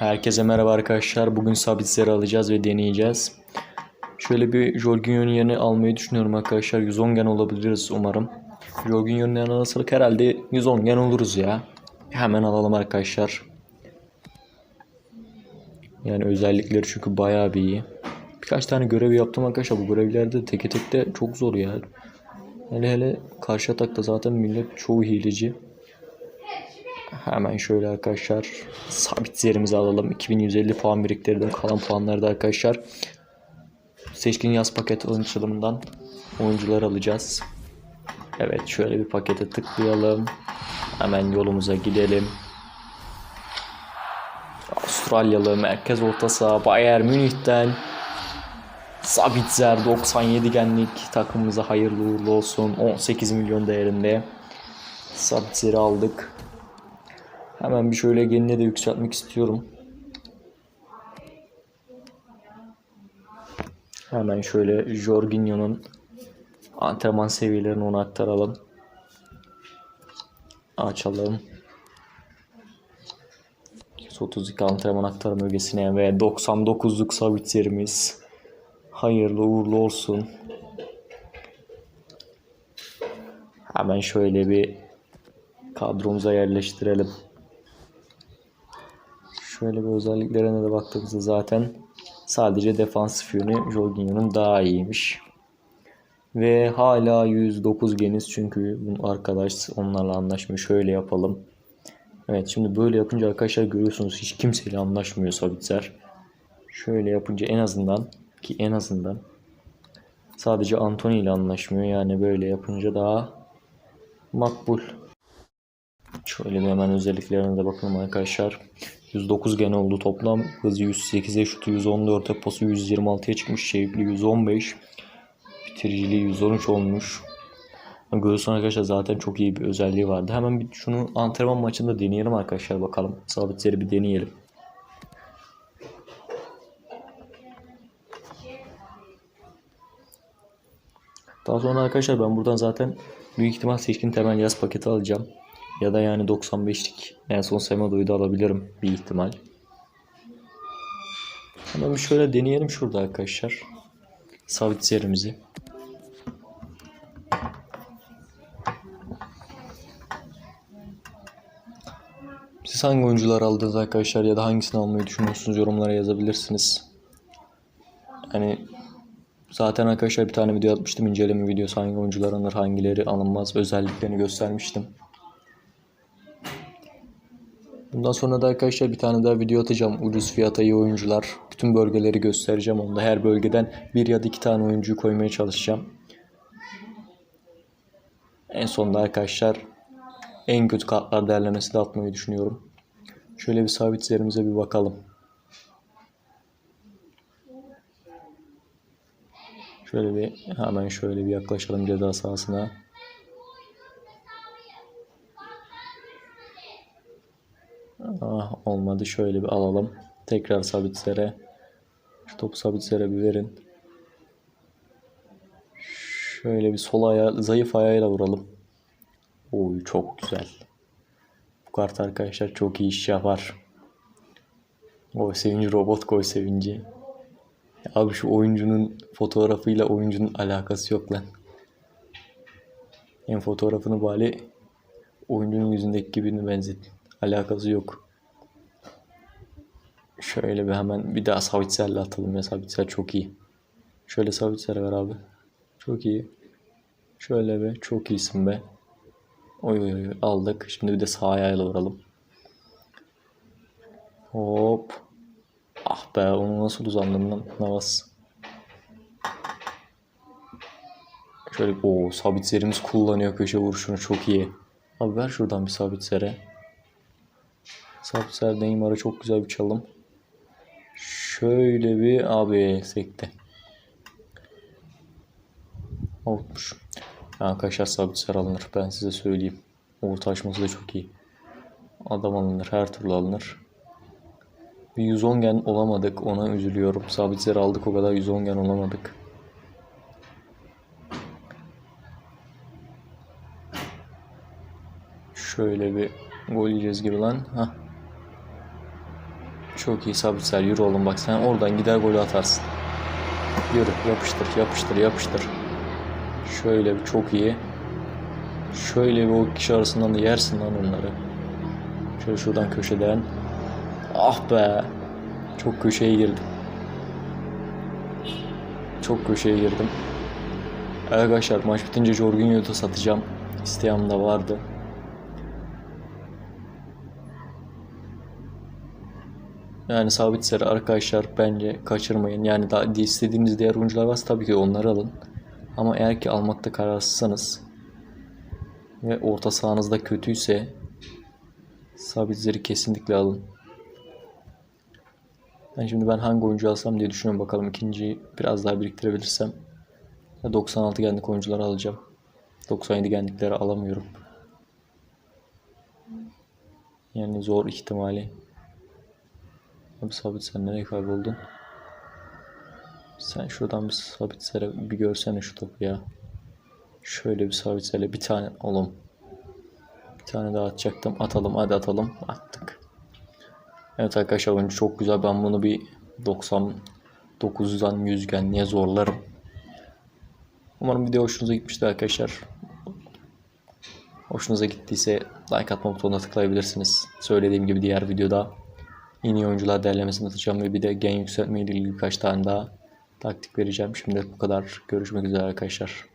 Herkese merhaba arkadaşlar. Bugün sabitleri alacağız ve deneyeceğiz. Şöyle bir Jorginho'nun yerini almayı düşünüyorum arkadaşlar. 110 gen olabiliriz umarım. Jorginho'nun yanına alırsak herhalde 110 gen oluruz ya. Hemen alalım arkadaşlar. Yani özellikleri çünkü bayağı bir iyi. Birkaç tane görev yaptım arkadaşlar. Bu görevlerde teke tek de çok zor ya. Hele hele karşı atakta zaten millet çoğu hileci. Hemen şöyle arkadaşlar sabit yerimizi alalım. 2150 puan biriktirdim. Kalan puanları da arkadaşlar seçkin yaz paket açılımından oyuncular alacağız. Evet şöyle bir pakete tıklayalım. Hemen yolumuza gidelim. Avustralyalı merkez orta saha Bayern Münih'ten Sabitzer 97 genlik takımımıza hayırlı uğurlu olsun. 18 milyon değerinde Sabitzer'i aldık. Hemen bir şöyle genine de yükseltmek istiyorum. Hemen şöyle Jorginho'nun antrenman seviyelerini ona aktaralım. Açalım. 32 antrenman aktarma bölgesine ve 99'luk Sabitzer'imiz. Hayırlı uğurlu olsun. Hemen şöyle bir kadromuza yerleştirelim. Şöyle bir özelliklerine de baktığımızda zaten sadece defansif yönü Jorginho'nun daha iyiymiş. Ve hala 109 geniz çünkü arkadaş onlarla anlaşmıyor. Şöyle yapalım. Evet şimdi böyle yapınca arkadaşlar görüyorsunuz hiç kimseyle anlaşmıyor Sabitzer. Şöyle yapınca en azından ki en azından sadece Anthony ile anlaşmıyor. Yani böyle yapınca daha makbul. Şöyle bir hemen özelliklerine de bakalım arkadaşlar. 109 gen oldu toplam. Hızı 108'e şutu 114'e pası 126'ya çıkmış. Şevkli 115. Bitiriciliği 113 olmuş. Görüyorsun arkadaşlar zaten çok iyi bir özelliği vardı. Hemen bir şunu antrenman maçında deneyelim arkadaşlar bakalım. Sabitleri bir deneyelim. Daha sonra arkadaşlar ben buradan zaten büyük ihtimal seçkin temel yaz paketi alacağım. Ya da yani 95'lik en son Semedo'yu da alabilirim bir ihtimal. Hemen bir şöyle deneyelim şurada arkadaşlar. Sabit yerimizi. Siz hangi oyuncular aldınız arkadaşlar ya da hangisini almayı düşünüyorsunuz yorumlara yazabilirsiniz. Yani zaten arkadaşlar bir tane video atmıştım inceleme videosu hangi oyuncular alınır hangileri alınmaz özelliklerini göstermiştim. Bundan sonra da arkadaşlar bir tane daha video atacağım. Ucuz fiyata iyi oyuncular. Bütün bölgeleri göstereceğim. Onda her bölgeden bir ya da iki tane oyuncuyu koymaya çalışacağım. En sonunda arkadaşlar en kötü kartlar değerlemesi de atmayı düşünüyorum. Şöyle bir sabit yerimize bir bakalım. Şöyle bir hemen şöyle bir yaklaşalım ceza sahasına. Ah, olmadı. Şöyle bir alalım. Tekrar sabitlere. Şu topu sabitlere bir verin. Şöyle bir sol ayağı, zayıf ayağıyla vuralım. Oy çok güzel. Bu kart arkadaşlar çok iyi iş yapar. O sevinci robot koy sevinci. Abi şu oyuncunun fotoğrafıyla oyuncunun alakası yok lan. Hem fotoğrafını bari oyuncunun yüzündeki gibini benzetin. Alakası yok. Şöyle bir hemen bir daha Savitser'le atalım ya. Savitser çok iyi. Şöyle Savitser ver abi. Çok iyi. Şöyle be. Çok iyisin be. Oy oy oy aldık. Şimdi bir de sağ ayağıyla vuralım. Hop. Ah be onu nasıl uzandım lan Navas. Şöyle o sabitserimiz kullanıyor köşe vuruşunu çok iyi. Abi ver şuradan bir sabitsere. Sabitser Neymar'a çok güzel bir çalım. Şöyle bir abi sekte. Olmuş. Arkadaşlar sabitser alınır. Ben size söyleyeyim. Orta açması da çok iyi. Adam alınır. Her türlü alınır. Bir 110 gen olamadık. Ona üzülüyorum. Sabitser aldık o kadar 110 gen olamadık. Şöyle bir gol yiyeceğiz gibi lan. Hah. Çok iyi Sabitzer yürü oğlum bak sen oradan gider golü atarsın. Yürü yapıştır yapıştır yapıştır. Şöyle bir çok iyi. Şöyle bir o kişi arasından da yersin lan onları. Şöyle şuradan köşeden. Ah be. Çok köşeye girdim. Çok köşeye girdim. Arkadaşlar maç bitince Jorginho'yu da satacağım. İsteyen de vardı. Yani sabit seri arkadaşlar bence kaçırmayın. Yani daha istediğiniz diğer oyuncular varsa tabii ki onları alın. Ama eğer ki almakta kararsızsanız ve orta sahanızda kötüyse sabitleri kesinlikle alın. Ben şimdi ben hangi oyuncu alsam diye düşünüyorum bakalım ikinciyi biraz daha biriktirebilirsem. 96 genlik oyuncuları alacağım. 97 genlikleri alamıyorum. Yani zor ihtimali. Abi sabit sen nereye kayboldun? Sen şuradan bir sabit sere bir görsene şu topu ya. Şöyle bir sabit sere bir tane oğlum. Bir tane daha atacaktım. Atalım hadi atalım. Attık. Evet arkadaşlar oyuncu çok güzel. Ben bunu bir 99'dan 100 genliğe zorlarım. Umarım video hoşunuza gitmiştir arkadaşlar. Hoşunuza gittiyse like atma butonuna tıklayabilirsiniz. Söylediğim gibi diğer videoda en iyi oyuncular derlemesini atacağım ve bir de gen yükseltme ile ilgili birkaç tane daha taktik vereceğim. Şimdi bu kadar. Görüşmek üzere arkadaşlar.